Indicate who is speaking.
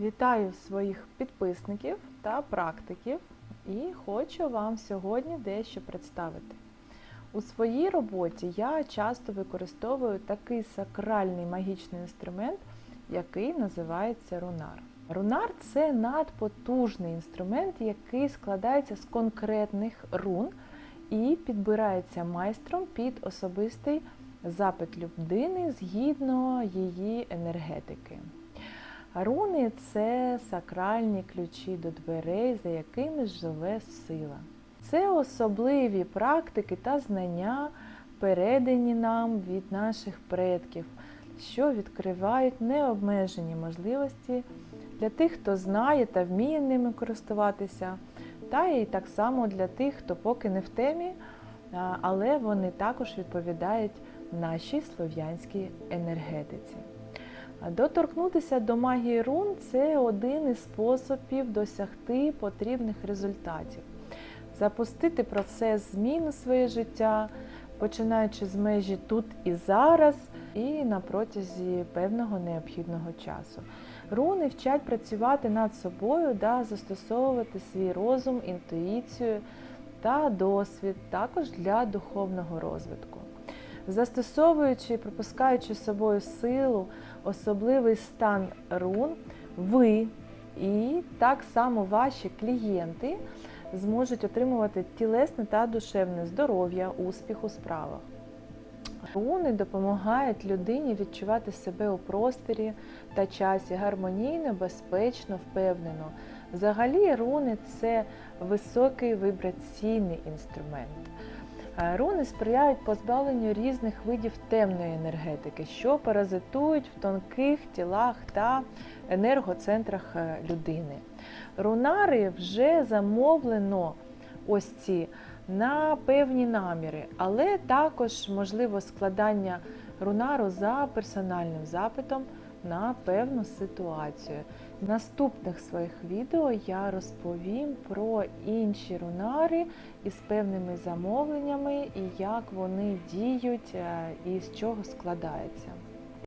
Speaker 1: Вітаю своїх підписників та практиків і хочу вам сьогодні дещо представити. У своїй роботі я часто використовую такий сакральний магічний інструмент, який називається рунар. Рунар це надпотужний інструмент, який складається з конкретних рун і підбирається майстром під особистий запит людини згідно її енергетики. Руни це сакральні ключі до дверей, за якими живе сила. Це особливі практики та знання, передані нам від наших предків, що відкривають необмежені можливості для тих, хто знає та вміє ними користуватися, та і так само для тих, хто поки не в темі, але вони також відповідають нашій слов'янській енергетиці. Доторкнутися до магії рун це один із способів досягти потрібних результатів, запустити процес змін у своє життя, починаючи з межі тут і зараз, і на протязі певного необхідного часу. Руни вчать працювати над собою да застосовувати свій розум, інтуїцію та досвід також для духовного розвитку. Застосовуючи і пропускаючи з собою силу, особливий стан рун, ви і так само ваші клієнти зможуть отримувати тілесне та душевне здоров'я, успіх у справах. Руни допомагають людині відчувати себе у просторі та часі гармонійно, безпечно, впевнено. Взагалі, руни це високий вібраційний інструмент. Е, Руни сприяють позбавленню різних видів темної енергетики, що паразитують в тонких тілах та енергоцентрах е, людини. Рунари вже замовлено ось ці на певні наміри, але також можливо складання рунару за персональним запитом на певну ситуацію. В наступних своїх відео я розповім про інші рунари із певними замовленнями і як вони діють е, і з чого складаються.